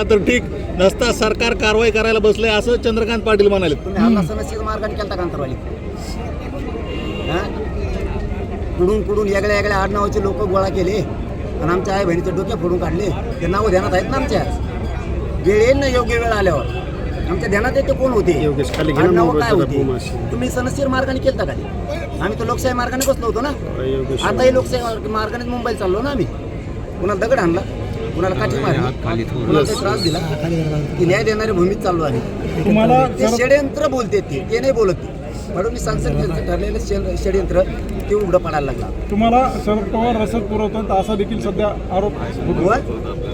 झाला तर ठीक नसता सरकार कारवाई करायला बसलंय असं चंद्रकांत पाटील म्हणाले. तुम्ही हल्ला सनसीज मार्गाने केलता हा? कुडून कुडून वेगळ्या वेगळ्या आडनावाचे लोक गोळा केले आणि आमच्या आई बहिणीचे डोके फोडून काढले. ते नावं ध्यानात आहेत ना आमच्या? वेळ येईल ना योग्य वेळ आल्यावर. आमच्या ध्यानात येते कोण होते? आडनावं काय होते. तुम्ही सनसीर मार्गाने केलता का ते? आम्ही तर लोकशाही मार्गाने बसलो होतो ना. आताही लोकशाही मार्ग- मार्गानेच मुंबईला चाललो ना आम्ही. कुणाला दगड आणला. कुणाला काठी मारली? कुणाला काही त्रास दिला? की न्याय देणारी भूमीत चाललो आम्ही तुम्हाला ते षडयंत्र बोलते ते ते नाही बोलत ते. फडणवीस सांगतात त्यांचं ठरलेलं षड- षडयंत्र ते उघडं पडायला लागला. तुम्हाला शरद पवार रसद पुरवतात असा देखील सध्या आरोप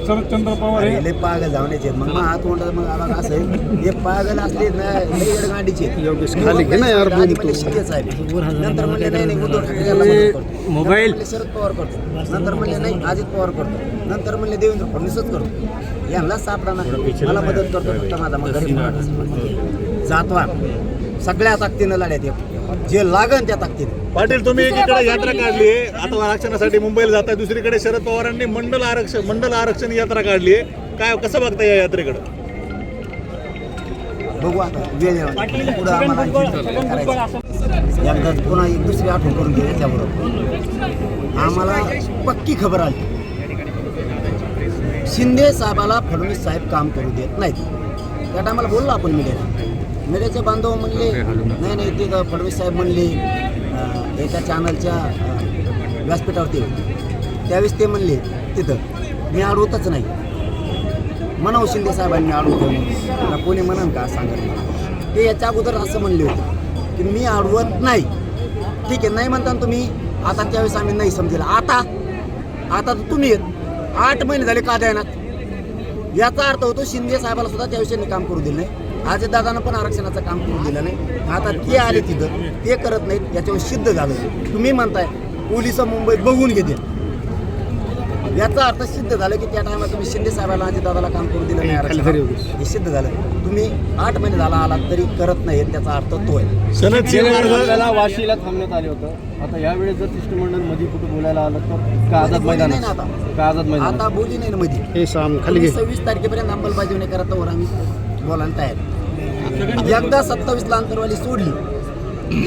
शरदचंद्र पवार हे पागल जावण्याचे मग मग हात तोंडात मग आला असं आहे, हे पागल असले ना शिंदे साहेब नंतर म्हणले नाही नाही उद्धव ठाकरे. मोबाईल. शरद पवार करतो. नंतर म्हणले नाही अजित पवार करतो. नंतर म्हणले देवेंद्र फडणवीसच करतो. यांना सापडा ना. मला मदत करतो फक्त माझा मग गरीब. जातवा सगळ्या ताकदीनं लढ्यात येतो जे लागन त्या ताकदीनं. पाटील तुम्ही एकीकडे यात्रा काढली आहे. आता आरक्षणासाठी मुंबईला जाताय. दुसरीकडे शरद पवारांनी मंडल आरक्षण मंडल आरक्षण यात्रा काढली आहे. काय कसं बघता या यात्रेकडे? बघू आता. वेळ. पुढं आम्हाला एकदा पुन्हा एक दुसरी आठवण करून घे त्याबरोबर आम्हाला पक्की खबर आली. शिंदे साहेबाला फडणवीस साहेब काम करू देत नाहीत. त्या टायमाला बोललो आपण मीडियाला मीडियाचे बांधव म्हणले नाही नाही ते फडणवीस साहेब म्हणले एका चॅनलच्या व्यासपीठावरती त्यावेळेस ते म्हणले तिथं मी अडवतच नाही. म्हणावं शिंदे साहेबांनी अडवतो मला कोणी म्हणन का सांगत ते याच्या अगोदर असं म्हणले होते की मी अडवत नाही. ठीक आहे नाही म्हणता ना तुम्ही आता त्यावेळेस आम्ही नाही समजेल. आता आता तुम्ही. आठ महिने झाले का द्यायनात याचा अर्थ होतो शिंदे साहेबाला सुद्धा त्या विषयाने काम करू दिलं नाही. आज दादानं पण आरक्षणाचं काम करू दिलं नाही. आता ते आले तिथं ते करत नाहीत याच्यावर सिद्ध झालं तुम्ही म्हणताय पोलीस मुंबईत बघून घेतील याचा अर्थ सिद्ध झालं की त्या टायमाला तुम्ही शिंदे साहेबाला आणि दादाला काम करू दिलं नाही. हे सिद्ध झालं. तुम्ही आठ महिने झाला आलात तरी करत नाही त्याचा अर्थ तो आहे. वाशीला थांबण्यात आले होतं. आता यावेळेस जर शिष्टमंडळमध्ये कुठे बोलायला आलं तर का आझाद बोली मैदान नाही आता. का आझाद मैदान आता बोली नाही ना मध्ये. हे सव्वीस तारखेपर्यंत अंमलबजावणी करत आम्ही. बोलायला तयार एकदा सत्तावीसला अंतरवाली सोडली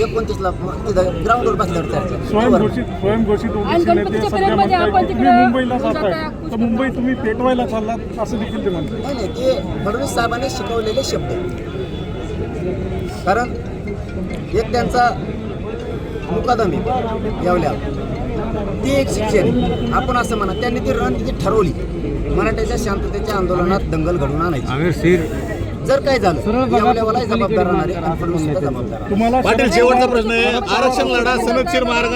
एकोणतीसला तिथं ग्राउंडवर बसल्यावर चर्चा स्वयंघोषित स्वयंघोषित आणि ओबीसी नेते गणपतीच्या सध्या पिरियडमध्ये म्हणताय आपण की तिकडे तुम्ही मुंबईला जाताय, जाताय तर मुंबई तुम्ही पेटवायला चाललात असं देखील ते म्हणतात. नाही नाही ते फडणवीस साहेबांनी शिकवलेले शब्द. कारण एक त्यांचा मुकादम आहे येवल्या ती एक शिक्षण आपण असं म्हणा त्यांनी ती रणनीती ठरवली. मराठ्याच्या शांततेच्या आंदोलनात दंगल घडवून आणायची. जर काय झालं जबाबदार राहणार आहे. तुम्हाला पाटील शेवटचा प्रश्न आहे आरक्षण लढा सनदशीर मार्ग